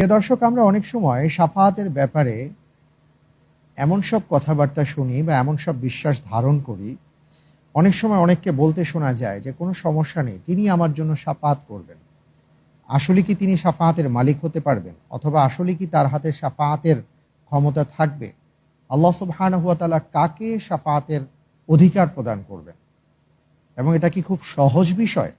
প্রিয় দর্শক, আমরা অনেক সময় সাফাহাতের ব্যাপারে এমন সব কথাবার্তা শুনি বা এমন সব বিশ্বাস ধারণ করি। অনেক সময় অনেককে বলতে শোনা যায় যে, কোনো সমস্যা নেই, তিনি আমার জন্য সাফাহাত করবেন। আসলে কি তিনি সাফাহাতের মালিক হতে পারবেন? অথবা আসলে কি তার হাতে সাফাহাতের ক্ষমতা থাকবে? আল্লাহ সুবহানাহু ওয়া তাআলা কাকে সাফাহাতের অধিকার প্রদান করবেন? এবং এটা কি খুব সহজ বিষয়?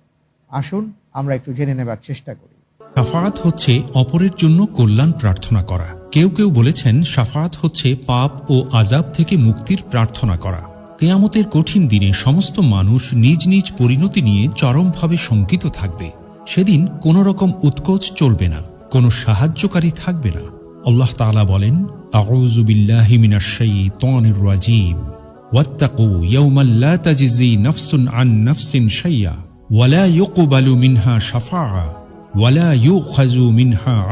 আসুন, আমরা একটু জেনে নেবার চেষ্টা করি। সাফাত হচ্ছে অপরের জন্য কল্যাণ প্রার্থনা করা। কেউ কেউ বলেছেন সাফাত হচ্ছে পাপ ও আজাব থেকে মুক্তির প্রার্থনা করা। কেয়ামতের কঠিন দিনে সমস্ত মানুষ নিজ নিজ পরিণতি নিয়ে চরমভাবে শঙ্কিত থাকবে। সেদিন কোনো রকম উৎকোচ চলবে না, কোনো সাহায্যকারী থাকবে না। আল্লাহ তালা বলেন আউজুবিল্লাহিমিনাশাইতানিরাজিম ওয়াত্তাকু তাজিজি আন শাইয়া ওয়ালা মিনহা ইউ মিনহা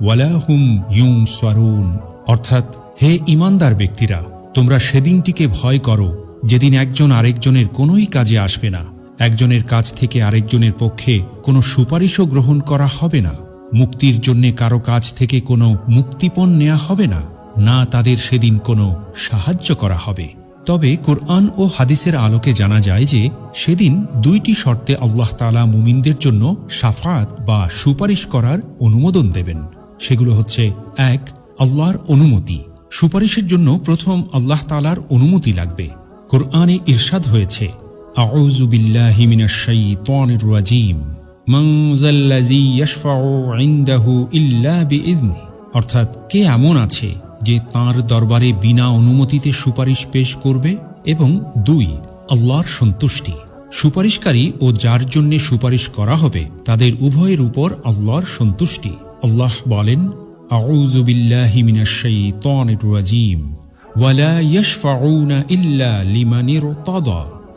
ওয়ালা হুম সরুন অর্থাৎ, হে ইমানদার ব্যক্তিরা, তোমরা সেদিনটিকে ভয় করো, যেদিন একজন আরেকজনের কোনোই কাজে আসবে না। একজনের কাছ থেকে আরেকজনের পক্ষে কোনো সুপারিশও গ্রহণ করা হবে না। মুক্তির জন্য কারও কাছ থেকে কোনো মুক্তিপণ নেওয়া হবে না। না তাদের সেদিন কোনো সাহায্য করা হবে। তবে কোরআন ও হাদিসের আলোকে জানা যায় যে সেদিন দুইটি শর্তে আল্লাহ তালা মুমিনদের জন্য সাফাত বা সুপারিশ করার অনুমোদন দেবেন। সেগুলো হচ্ছে, এক, আল্লাহর অনুমতি। সুপারিশের জন্য প্রথম আল্লাহ তালার অনুমতি লাগবে। কোরআনে ইরশাদ হয়েছে অর্থাৎ কে এমন আছে যে তার দরবারে বিনা অনুমতিতে সুপারিশ পেশ করবে এবং দুই, আল্লাহর সন্তুষ্টি। সুপারিশকারী ও যার জন্যে সুপারিশ করা হবে, তাদের উভয়ের উপর আল্লাহর সন্তুষ্টি। আল্লাহ বলেন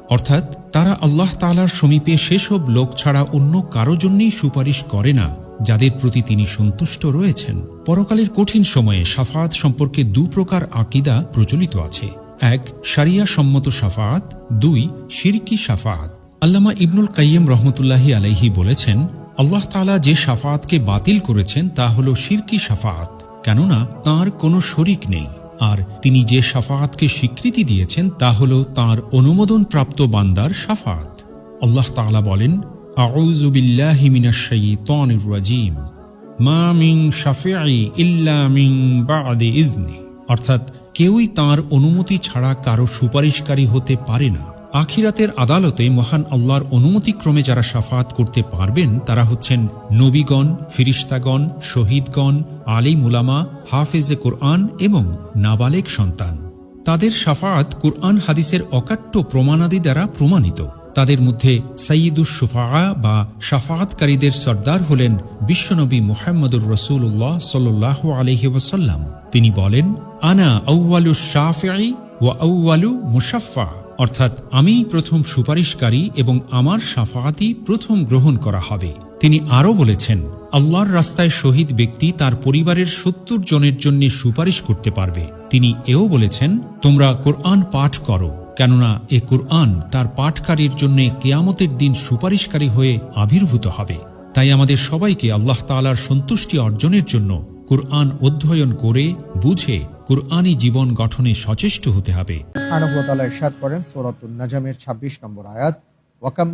অর্থাৎ, তারা আল্লাহ তালার সমীপে সেসব লোক ছাড়া অন্য কারও জন্যই সুপারিশ করে না। যাদের প্রতি তিনি সন্তুষ্ট রয়েছেন। পরকালের কঠিন সময়ে সাফাত সম্পর্কে দু প্রকার আকিদা প্রচলিত আছে। এক সারিয়া সম্মত সাফাত দুই, শিরকি সাফাত আল্লামা ইবনুল কাইয়্যিম রহমতুল্লাহি আলাইহি বলেছেন, আল্লাহ তাআলা যে সাফাতকে বাতিল করেছেন তা হল শিরকি সাফাত কেননা তার কোনো শরিক নেই। আর তিনি যে সাফাতকে স্বীকৃতি দিয়েছেন তা হল তাঁর অনুমোদন প্রাপ্ত বান্দার সাফাত আল্লাহ তাআলা বলেন আউযু বিল্লাহি মিনাশ শাইতানির রাজীম মা মিন শাফিঈ ইল্লা ইযনি অর্থাৎ কেউই তার অনুমতি ছাড়া কারও সুপারিশকারী হতে পারে না। আখিরাতের আদালতে মহান আল্লাহর অনুমতিক্রমে যারা সাফাত করতে পারবেন, তারা হচ্ছেন নবীগণ, ফিরিস্তাগণ, শহীদগণ আলী মুলামা হাফেজে কোরআন এবং নাবালেক সন্তান। তাদের সাফাত কোরআন হাদিসের অকাট্য প্রমাণাদি দ্বারা প্রমাণিত। তাদের মধ্যে সঈদুস সুফা বা সাফাতকারীদের সর্দার হলেন বিশ্বনবী মুহাম্মদুর রসুল্লাহ সাল্লাহ আলহি ওসাল্লাম তিনি বলেন, আনা আউ্বালু শাফি ও আউ্বালু মুসাফা অর্থাৎ আমিই প্রথম সুপারিশকারী এবং আমার সাফাতি প্রথম গ্রহণ করা হবে। তিনি আরও বলেছেন, আল্লাহর রাস্তায় শহীদ ব্যক্তি তার পরিবারের সত্তর জনের জন্য সুপারিশ করতে পারবে। তিনি এও বলেছেন, তোমরা কোরআন পাঠ করো। কেননা এ কোরআন তার পাঠকারীর জন্য কেয়ামতের দিন সুপারিশকারী হয়ে আবির্ভূত হবে। তাই আমাদের সবাইকে আল্লাহ তাআলার সন্তুষ্টি অর্জনের জন্য কোরআন অধ্যয়ন করে বুঝে কোরআনি জীবন গঠনে সচেষ্ট হতে হবে। ইরশাদ করেন নাজমের 26 নম্বর আয়াত, ওয়াকাম